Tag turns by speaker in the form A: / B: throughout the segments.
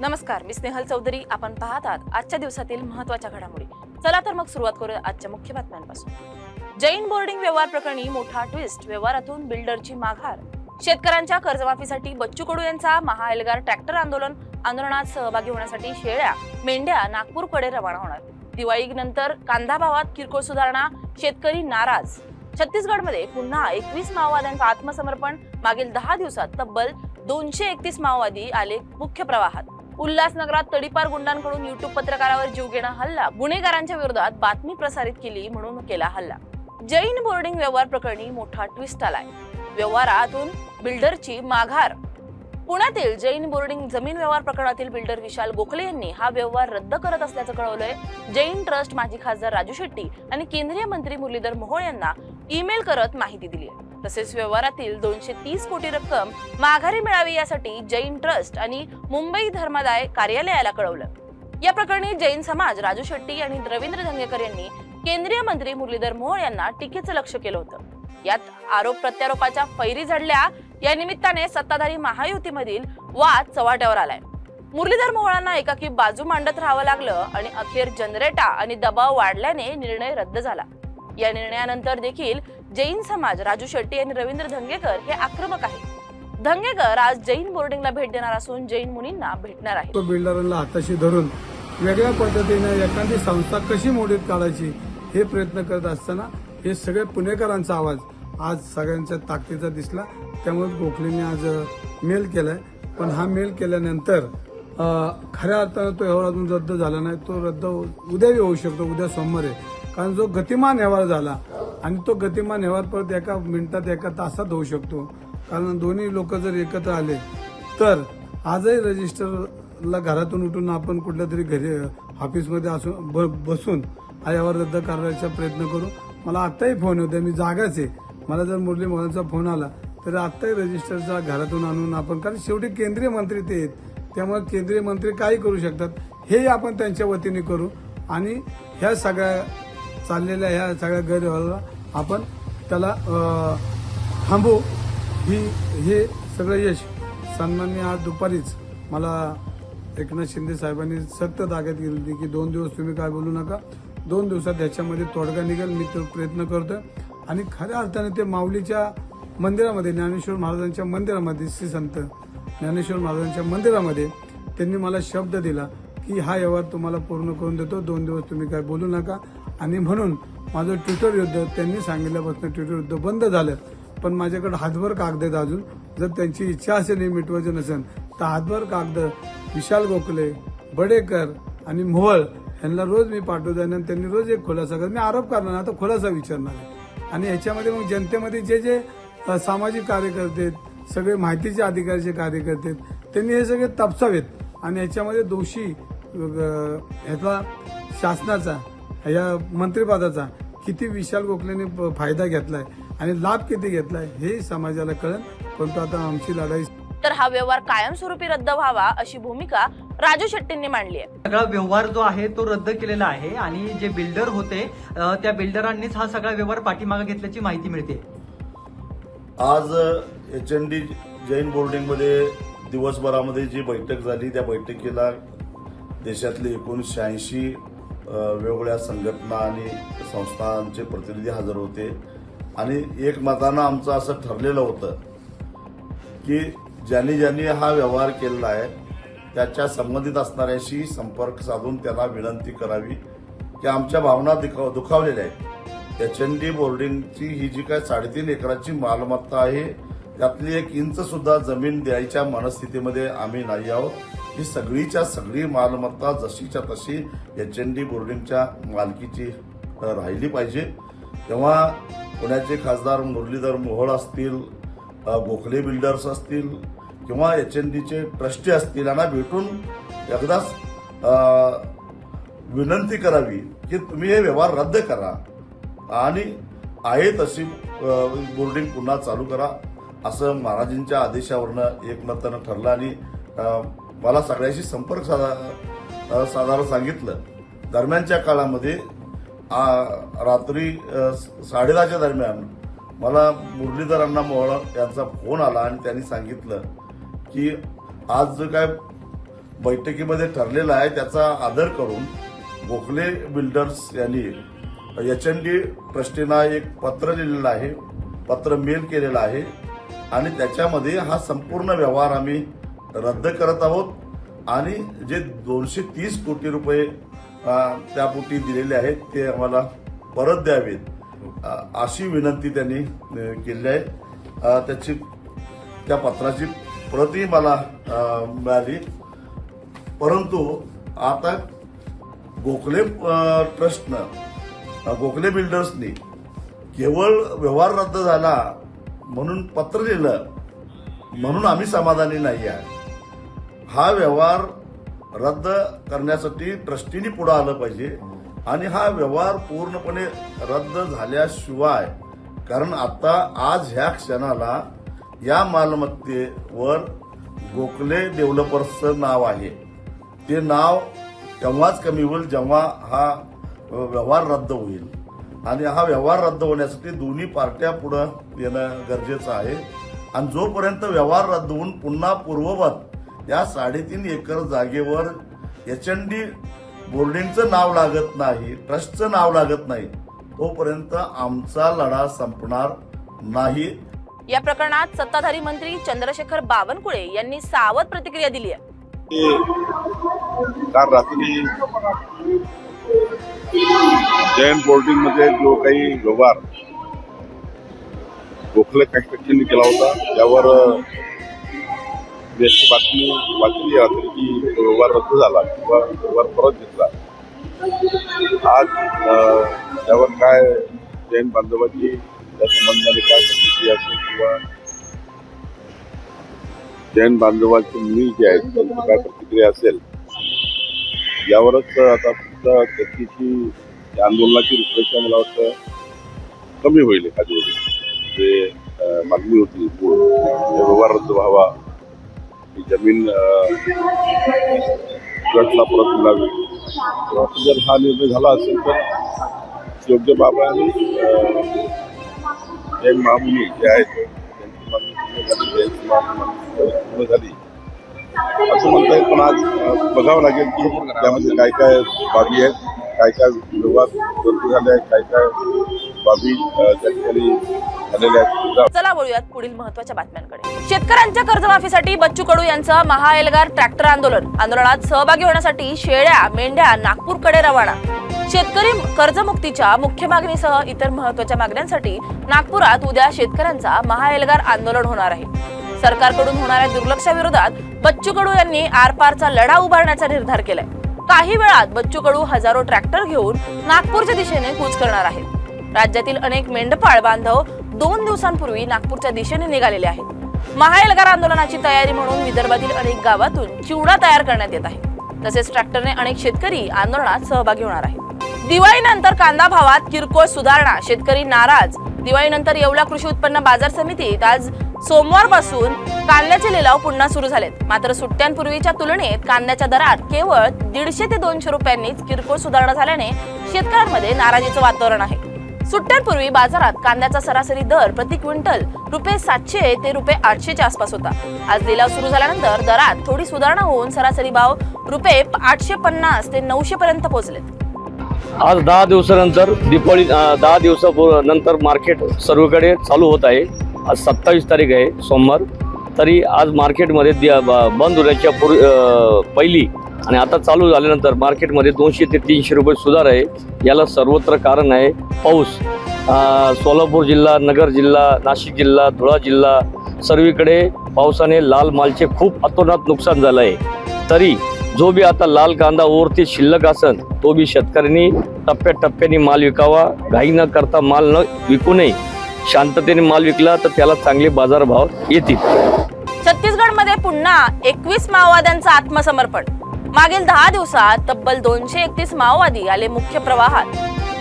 A: नमस्कार मी स्नेहल चौधरी. आपण पाहत आहात आजच्या दिवसातील महत्त्वाच्या घडामोडी. चला तर मग सुरुवात करूया आजच्या मुख्य बातम्यांपासून. जैन बोर्डिंग व्यवहार प्रकरणी मोठा ट्विस्ट व्यवहारातून बिल्डरची माघार. शेतकऱ्यांच्या कर्जमाफीसाठी बच्चू कडू यांचा महाएल्गार ट्रॅक्टर आंदोलन. आंदोलनात सहभागी होण्यासाठी शेळ्या मेंढ्या नागपूरकडे रवाना होणार. दिवाळी नंतर कांदा भावात किरकोळ सुधारणा. शेतकरी नाराज. छत्तीसगडमध्ये पुन्हा एकवीस माओवाद्यांचं आत्मसमर्पण. मागील दहा दिवसात तब्बल दोनशे एकतीस माओवादी आले मुख्य प्रवाहात. उल्हासनगरात तडीपार गुंडांकडून युट्यूब पत्रकारावर जीवघेणा हल्ला. गुन्हेगारांच्या विरोधात बातमी प्रसारित केली म्हणून केला हल्ला. जैन बोर्डिंग व्यवहार प्रकरणी मोठा ट्विस्ट आलाय. व्यवहारातून बिल्डरची माघार. पुण्यातील जैन बोर्डिंग जमीन व्यवहार प्रकरणातील बिल्डर विशाल गोखले यांनी हा व्यवहार रद्द करत असल्याचं कळवलंय. जैन ट्रस्ट माजी खासदार राजू शेट्टी आणि केंद्रीय मंत्री मुरलीधर मोहोळ यांना ईमेल करत माहिती दिली आहे तसेच व्यवहारातील दोनशे तीस कोटी रक्कम माघारी मिळावी यासाठी जैन ट्रस्ट आणि मुंबई धर्मादाय कार्यालयाला कळवलं. या प्रकरणी जैन समाज राजू शेट्टी आणि रवींद्र धंगेकर यांनी केंद्रीय मंत्री मुरलीधर मोहोळ यांना टीकेचं लक्ष केलं होतं. यात आरोप प्रत्यारोपाच्या फैरी झडल्या या निमित्ताने सत्ताधारी महायुतीमधील वाद चव्हाट्यावर आलाय. मुरलीधर मोहोळांना एकाकी बाजू मांडत राहावं लागलं आणि अखेर जनरेटा आणि दबाव वाढल्याने निर्णय रद्द झाला. या निर्णयानंतर देखील जैन समाज राजू शेट्टी आणि रवींद्र धंगेकर हे आक्रमक आहेत. धंगेकर आज जैन बोर्डिंगला भेट देणार असून जैन मुनींना भेटणार आहे
B: तो बिल्डरांना हाताशी धरून वेगळ्या पद्धतीने एखादी संस्था कशी मोडीत काढायची हे प्रयत्न करत असताना हे सगळे पुणेकरांचा आवाज आज सगळ्यांच्या ताकदीचा दिसला. त्यामुळे गोखलेने आज मेल केलाय. पण हा मेल केल्यानंतर खऱ्या अर्थानं तो व्यवहार अजून रद्द झाला नाही. तो रद्द उद्याही होऊ शकतो उद्या सोमवारी कारण जो गतिमान व्यवहार झाला आणि तो गतिमान व्यवहार परत एका मिनिटात एका तासात होऊ शकतो. कारण दोन्ही लोक जर एकत्र आले तर आजही रजिस्टरला घरातून उठून आपण कुठल्या तरी घरी ऑफिसमध्ये असून ब- बसून हा व्यवहार रद्द करायचा प्रयत्न करू. मला आत्ताही फोन होते मी जागाच आहे. मला जर मुरली मोहनचा फोन आला तर आत्ताही रजिस्टरचा घरातून आणून आपण कारण शेवटी केंद्रीय मंत्री ते आहेत. त्यामुळे केंद्रीय मंत्री काही करू शकतात. हेही आपण त्यांच्या वतीने करू. आणि ह्या सगळ्या चाललेल्या ह्या सगळ्या गैरव्यवहाराला आपण त्याला थांबू ही हे सगळं यश सन्मान्य आज दुपारीच मला एकनाथ शिंदे साहेबांनी सक्त ताकद केली होती की दोन दिवस तुम्ही काय बोलू नका. दोन दिवसात ह्याच्यामध्ये तोडगा निघेल मी तो प्रयत्न करतोय. आणि खऱ्या अर्थाने ते माऊलीच्या मंदिरामध्ये ज्ञानेश्वर महाराजांच्या मंदिरामध्ये श्री संत ज्ञानेश्वर महाराजांच्या मंदिरामध्ये त्यांनी मला शब्द दिला की हा व्यवहार तुम्हाला पूर्ण करून देतो. दोन दिवस तुम्ही काय बोलू नका. आणि म्हणून माझं ट्विटर युद्ध त्यांनी सांगितल्यापासून ट्विटर युद्ध बंद झालं. पण माझ्याकडे हातभर कागद आहेत अजून. जर त्यांची इच्छा असेल हे मिटवायचं नसेल तर हातभर कागद विशाल गोखले बडेकर आणि मोहळ यांना रोज मी पाठवतो आणि त्यांनी रोज एक खुलासा कर मी आरोप करणार नाही, आता खुलासा विचारणार आहे. आणि ह्याच्यामध्ये मग जनतेमध्ये जे जे सामाजिक कार्यकर्ते आहेत सगळे माहितीचे अधिकारीचे कार्यकर्ते आहेत त्यांनी हे सगळे तपसावेत. आणि ह्याच्यामध्ये दोषी ह्याचा शासनाचा या मंत्रिपदाचा किती विशाल गोखलेने फायदा घेतलाय आणि लाभ किती घेतलाय हे समाजाला कळेल. परंतु आता आमची लढाई
A: तर हा व्यवहार कायमस्वरूपी रद्द व्हावा अशी भूमिका राजू शेट्टींनी मांडली आहे.
C: सगळा व्यवहार जो आहे तो रद्द केलेला आहे आणि जे बिल्डर होते त्या बिल्डरांनीच हा सगळा व्यवहार पाठीमागे घेतल्याची माहिती मिळते.
D: आज एच एन डी जैन बोर्डिंगमध्ये दिवसभरामध्ये जी बैठक झाली त्या बैठकीला देशातले एकूण शहाऐंशी वेगवेगळ्या संघटना आणि संस्थांचे प्रतिनिधी हजर होते. आणि एक मतानं आमचं असं ठरलेलं होतं की ज्यांनी ज्यांनी हा व्यवहार केलेला आहे त्याच्या संबंधित असणाऱ्याशी संपर्क साधून त्यांना विनंती करावी की आमच्या भावना दुखाव दुखावलेल्या आहेत. एच एन डी बोर्डिंगची ही जी काय साडेतीन एकराची मालमत्ता आहे त्यातली एक इंच सुद्धा जमीन द्यायच्या मनस्थितीमध्ये आम्ही नाही आहोत. ही सगळीच्या सगळी मालमत्ता जशीच्या तशी एच एन डी बोर्डिंगच्या मालकीची राहिली पाहिजे. तेव्हा पुण्याचे खासदार मुरलीधर मोहोळ असतील गोखले बिल्डर्स असतील किंवा एच एन डीचे ट्रस्टी असतील यांना भेटून एकदाच विनंती करावी की तुम्ही हे व्यवहार रद्द करा. आणि आहे तशी बोर्डिंग पुन्हा चालू करा असं महाराजांच्या आदेशावरनं एकमतानं ठरलं आणि मला सगळ्याशी संपर्क साधा साधायला सांगितलं. दरम्यानच्या काळामध्ये रात्री साडेदहाच्या दरम्यान मला मुरलीधर अण्णा मोहोळ यांचा फोन आला आणि त्यांनी सांगितलं की आज जो काय बैठकीमध्ये ठरलेला आहे त्याचा आदर करून गोखले बिल्डर्स यांनी एच एन डी ट्रस्टीना एक पत्र लिहिलेलं आहे पत्र मेल केलेलं आहे आणि त्याच्यामध्ये हा संपूर्ण व्यवहार आम्ही रद्द करत आहोत. आणि जे दोनशे तीस कोटी रुपये त्यापोटी दिलेले आहेत ते आम्हाला परत द्यावेत. अशी विनंती त्यांनी केली आहे. त्याची त्या पत्राची प्रतही मला मिळाली. परंतु आता गोखले ट्रस्टनं गोखले बिल्डर्सनी केवळ व्यवहार रद्द झाला म्हणून पत्र लिहिलं म्हणून आम्ही समाधानी नाही आहे हा व्यवहार रद्द करण्यासाठी ट्रस्टीनी पुढे आलं पाहिजे. आणि हा व्यवहार पूर्णपणे रद्द झाल्याशिवाय कारण आता आज ह्या क्षणाला या मालमत्तेवर गोखले डेव्हलपर्सचं नाव आहे. ते नाव तेव्हाच कमी होईल जेव्हा हा व्यवहार रद्द होईल. आणि हा व्यवहार रद्द होण्यासाठी दोन्ही पार्ट्या पुढं येणं गरजेचं आहे. आणि जोपर्यंत व्यवहार रद्द होऊन पुन्हा पूर्ववत या साडेतीन एकर जागेवर एच एन डी बोर्डिंगचं नाव लागत नाही ट्रस्टचं नाव लागत नाही तोपर्यंत आमचा लढा संपणार नाही.
A: या प्रकरणात सत्ताधारी मंत्री चंद्रशेखर बावनकुळे यांनी सावध प्रतिक्रिया दिली आहे.
E: काल रात्री जैन बोर्डिंगमध्ये जो काही व्यवहार गोखले कन्स्ट्रक्शनने केला होता त्यावर मी बातमी वाचली रात्री की व्यवहार रद्द झाला किंवा व्यवहार परत घेतला. आज त्यावर काय जैन बांधवाची त्या संबंधाने काय प्रतिक्रिया असेल किंवा जैन बांधवांची मुली जे आहेत त्यांची काय प्रतिक्रिया असेल यावरच आता फक्त त्याची आंदोलनाची रूपरेषा मला वाटतं कमी होईल एखादी म्हणजे मागणी होती व्यवहार रद्द व्हावा जमीन अं, ट्रस्टला परत मिळावी. तर जर हा निर्णय झाला असेल तर योग्य बाब आहे आणि अं, जे आहेत त्यांची मागणी झाली असं म्हणता येईल पण आज बघावं लागेल की त्यामध्ये काय काय बाबी आहेत काय काय विरोधात रद्द झाल्या आहेत काय काय बाबी त्या ठिकाणी झालेल्या आहेत.
A: चला वळूयात पुढील महत्त्वाच्या बातम्यांकडे. शेतकऱ्यांच्या कर्जमाफीसाठी बच्चू कडू यांचं महाएल्गार ट्रॅक्टर आंदोलन. आंदोलनात सहभागी होण्यासाठी शेळ्या मेंढ्या नागपूरकडे रवाना. शेतकरी कर्जमुक्तीच्या मुख्य मागणीसह इतर महत्त्वाच्या मागण्यांसाठी नागपुरात उद्या शेतकऱ्यांचा महाएल्गार आंदोलन होणार आहे. सरकारकडून होणाऱ्या दुर्लक्षाविरोधात बच्चू कडू यांनी आरपारचा लढा उभारण्याचा निर्धार केलाय. काही वेळात बच्चू कडू हजारो ट्रॅक्टर घेऊन नागपूरच्या दिशेने कूच करणार आहेत. राज्यातील अनेक मेंढपाळ बांधव दोन दिवसांपूर्वी नागपूरच्या दिशेने निघालेले आहेत. महाएल्गार आंदोलनाची तयारी म्हणून विदर्भातील अनेक गावातून चिवडा तयार करण्यात येत आहे. तसेच ट्रॅक्टरने अनेक शेतकरी आंदोलनात सहभागी होणार आहेत. दिवाळीनंतर कांदा भावात किरकोळ सुधारणा. शेतकरी नाराज. दिवाळीनंतर येवला कृषी उत्पन्न बाजार समितीत आज सोमवारपासून कांद्याचे लिलाव पुन्हा सुरू झालेत. मात्र सुट्ट्यांपूर्वीच्या तुलनेत कांद्याच्या दरात केवळ दीडशे ते दोनशे रुपयांनीच किरकोळ सुधारणा झाल्याने शेतकऱ्यांमध्ये नाराजीचं वातावरण आहे. सुट्ट्यांपूर्वी बाजारात कांद्याचा सरासरी दर प्रति क्विंटल रुपये सातशे ते रुपये आठशेच्या आसपास होता. आज लिलाव सुरू झाल्यानंतर दरात थोडी सुधारणा होऊन सरासरी भाव रुपये आठशे पन्नास ते नऊशे पर्यंत पोहोचलेत.
F: आज दहा दिवसानंतर दीपावली दहा दिवसापूर्व नंतर मार्केट सर्वकडे चालू होत आहे. आज सत्तावीस तारीख आहे सोमवार. तरी आज मार्केटमध्ये बंद होण्याच्या पूर्वी पहिली आणि आता चालू झाल्यानंतर मार्केटमध्ये दोनशे ते तीनशे रुपये सुधार आहे. याला सर्वत्र कारण आहे पाऊस. सोलापूर जिल्हा नगर जिल्हा नाशिक जिल्हा धुळा जिल्हा सर्वीकडे पावसाने लाल मालचे खूप अतोनात नुकसान झालं आहे तरी जो बी आता लाल कांदा ओरती शिल्लक असन तो बी शेतकऱ्यांनी टप्प्याटप्प्याने माल विकावा. घाई न करता माल न विकू नये. शांततेने माल विकला तर त्याला चांगले बाजारभाव येतील.
A: छत्तीसगडमध्ये पुन्हा एकवीस माओवाद्यांचं आत्मसमर्पण. मागील दहा दिवसात तब्बल दोनशे एकतीस माओवादी आले मुख्य प्रवाहात.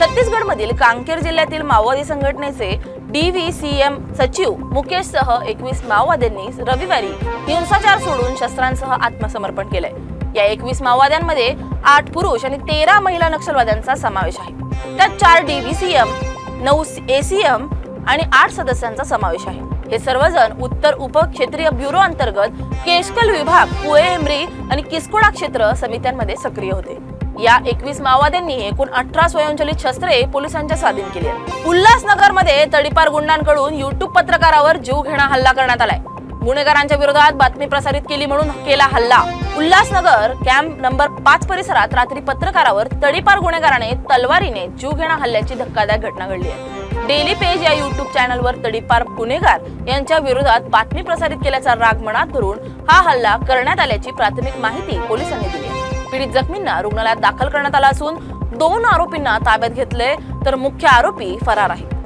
A: छत्तीसगडमधील कांकेर जिल्ह्यातील माओवादी संघटनेचे डीव्हीसीएम सचिव मुकेश सह एकवीस माओवाद्यांनी रविवारी हिंसाचार सोडून शस्त्रांसह आत्मसमर्पण केलंय. या एकवीस माओवाद्यांमध्ये आठ पुरुष आणि तेरा महिला नक्षलवाद्यांचा समावेश आहे. त्यात चार डीव्हीसीएम नऊ एसीएम आणि आठ सदस्यांचा समावेश आहे. हे सर्वजण उत्तर उपक्षेत्रीय ब्युरो अंतर्गत केशकल विभाग पुळे एमरी आणि किसकोडा क्षेत्र समित्यांमध्ये सक्रिय होते. या एकवीस माओवाद्यांनी एकूण अठरा स्वयंचलित शस्त्रे पोलिसांच्या स्वाधीन केली उल्हासनगरमध्ये तडीपार गुंडांकडून युट्यूब पत्रकारावर जीव घेणा हल्ला करण्यात आलाय. गुन्हेगारांच्या विरोधात बातमी प्रसारित केली म्हणून केला हल्ला. उल्हासनगर कॅम्प नंबर पाच परिसरात रात्री पत्रकारावर तडीपार गुन्हेगाराने तलवारीने जीव घेणा हल्ल्याची धक्कादायक घटना घडली आहे. डेली पेज या युट्यूब चॅनलवर तडीपार गुन्हेगार यांच्या विरोधात बातमी प्रसारित केल्याचा राग मनात धरून हा हल्ला करण्यात आल्याची प्राथमिक माहिती पोलिसांनी दिली. पीडित जखमींना रुग्णालयात दाखल करण्यात आला असून दोन आरोपींना ताब्यात घेतले तर मुख्य आरोपी फरार आहे.